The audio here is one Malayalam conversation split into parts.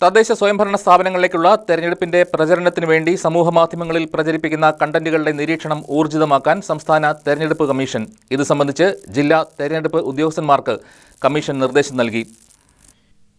തദ്ദേശ സ്വയംഭരണ സ്ഥാപനങ്ങളിലേക്കുള്ള തെരഞ്ഞെടുപ്പിന്റെ പ്രചരണത്തിന് വേണ്ടി സമൂഹമാധ്യമങ്ങളിൽ പ്രചരിപ്പിക്കുന്ന കണ്ടന്റുകളുടെ നിരീക്ഷണം ഊർജിതമാക്കാൻ സംസ്ഥാന തെരഞ്ഞെടുപ്പ് കമ്മീഷൻ. ഇത് സംബന്ധിച്ച് ജില്ലാ തെരഞ്ഞെടുപ്പ് ഉദ്യോഗസ്ഥന്മാർക്ക് കമ്മീഷൻ നിർദ്ദേശം നൽകി.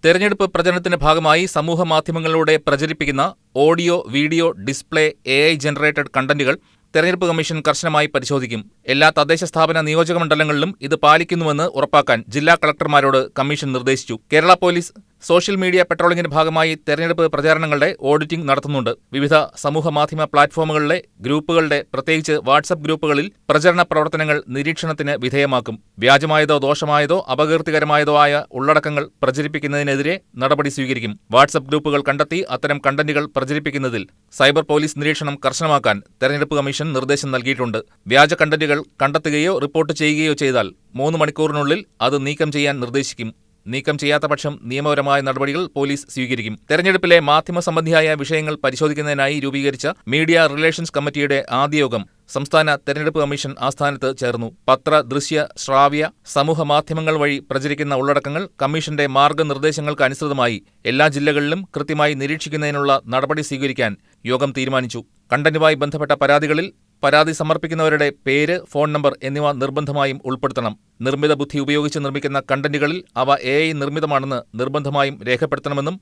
തെരഞ്ഞെടുപ്പ് പ്രചരണത്തിന്റെ ഭാഗമായി സമൂഹ മാധ്യമങ്ങളിലൂടെ പ്രചരിപ്പിക്കുന്ന audio video display A I generated കണ്ടന്റുകൾ തെരഞ്ഞെടുപ്പ് കമ്മീഷൻ കർശനമായി പരിശോധിക്കും. എല്ലാ തദ്ദേശ സ്ഥാപന നിയോജക മണ്ഡലങ്ങളിലും ഇത് പാലിക്കുന്നുവെന്ന് ഉറപ്പാക്കാൻ ജില്ലാ കളക്ടർമാരോട് കമ്മീഷൻ നിർദ്ദേശിച്ചു. കേരള പോലീസ് സോഷ്യൽ മീഡിയ പെട്രോളിംഗിന്റെ ഭാഗമായി തെരഞ്ഞെടുപ്പ് പ്രചാരണങ്ങളുടെ ഓഡിറ്റിംഗ് നടത്തുന്നുണ്ട്. വിവിധ സമൂഹ മാധ്യമ പ്ലാറ്റ്ഫോമുകളിലെ ഗ്രൂപ്പുകളുടെ പ്രത്യേകിച്ച് വാട്സപ്പ് ഗ്രൂപ്പുകളിൽ പ്രചരണ പ്രവർത്തനങ്ങൾ നിരീക്ഷണത്തിന് വിധേയമാക്കും. വ്യാജമായതോ ദോഷമായതോ അപകീർത്തികരമായതോ ആയ ഉള്ളടക്കങ്ങൾ പ്രചരിപ്പിക്കുന്നതിനെതിരെ നടപടി സ്വീകരിക്കും. വാട്സപ്പ് ഗ്രൂപ്പുകൾ കണ്ടെത്തി അത്തരം കണ്ടന്റുകൾ പ്രചരിപ്പിക്കുന്നതിൽ സൈബർ പോലീസ് നിരീക്ഷണം കർശനമാക്കാൻ തെരഞ്ഞെടുപ്പ് കമ്മീഷൻ നിർദ്ദേശം നൽകിയിട്ടുണ്ട്. വ്യാജ കണ്ടന്റുകൾ കണ്ടെത്തുകയോ റിപ്പോർട്ട് ചെയ്യുകയോ ചെയ്താൽ മൂന്ന് മണിക്കൂറിനുള്ളിൽ അത് നീക്കം ചെയ്യാൻ നിർദ്ദേശിക്കും. നീക്കം ചെയ്യാത്ത പക്ഷം നിയമപരമായ നടപടികൾ പോലീസ് സ്വീകരിക്കും. തെരഞ്ഞെടുപ്പിലെ മാധ്യമ സംബന്ധിയായ വിഷയങ്ങൾ പരിശോധിക്കുന്നതിനായി രൂപീകരിച്ച മീഡിയ റിലേഷൻസ് കമ്മിറ്റിയുടെ ആദ്യ യോഗം സംസ്ഥാന തെരഞ്ഞെടുപ്പ് കമ്മീഷൻ ആസ്ഥാനത്ത് ചേർന്നു. പത്ര ദൃശ്യ ശ്രാവ്യ സമൂഹ മാധ്യമങ്ങൾ വഴി പ്രചരിക്കുന്ന ഉള്ളടക്കങ്ങൾ കമ്മീഷന്റെ മാർഗനിർദ്ദേശങ്ങൾക്ക് അനുസൃതമായി എല്ലാ ജില്ലകളിലും കൃത്യമായി നിരീക്ഷിക്കുന്നതിനുള്ള നടപടി സ്വീകരിക്കാൻ യോഗം തീരുമാനിച്ചു. കണ്ടന്റുമായി ബന്ധപ്പെട്ട പരാതികളിൽ പരാതി സമർപ്പിക്കുന്നവരുടെ പേര് ഫോൺ നമ്പർ എന്നിവ നിർബന്ധമായും ഉൾപ്പെടുത്തണം. നിർമ്മിത ബുദ്ധി ഉപയോഗിച്ച് നിർമ്മിക്കുന്ന കണ്ടന്റുകളിൽ അവ എ ഐ നിർമ്മിതമാണെന്ന് നിർബന്ധമായും രേഖപ്പെടുത്തണമെന്നും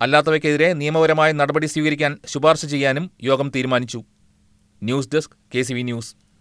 അല്ലാത്തവയ്ക്കെതിരെ നിയമപരമായ നടപടി സ്വീകരിക്കാൻ ശുപാർശ ചെയ്യാനും യോഗം തീരുമാനിച്ചു. News desk K news.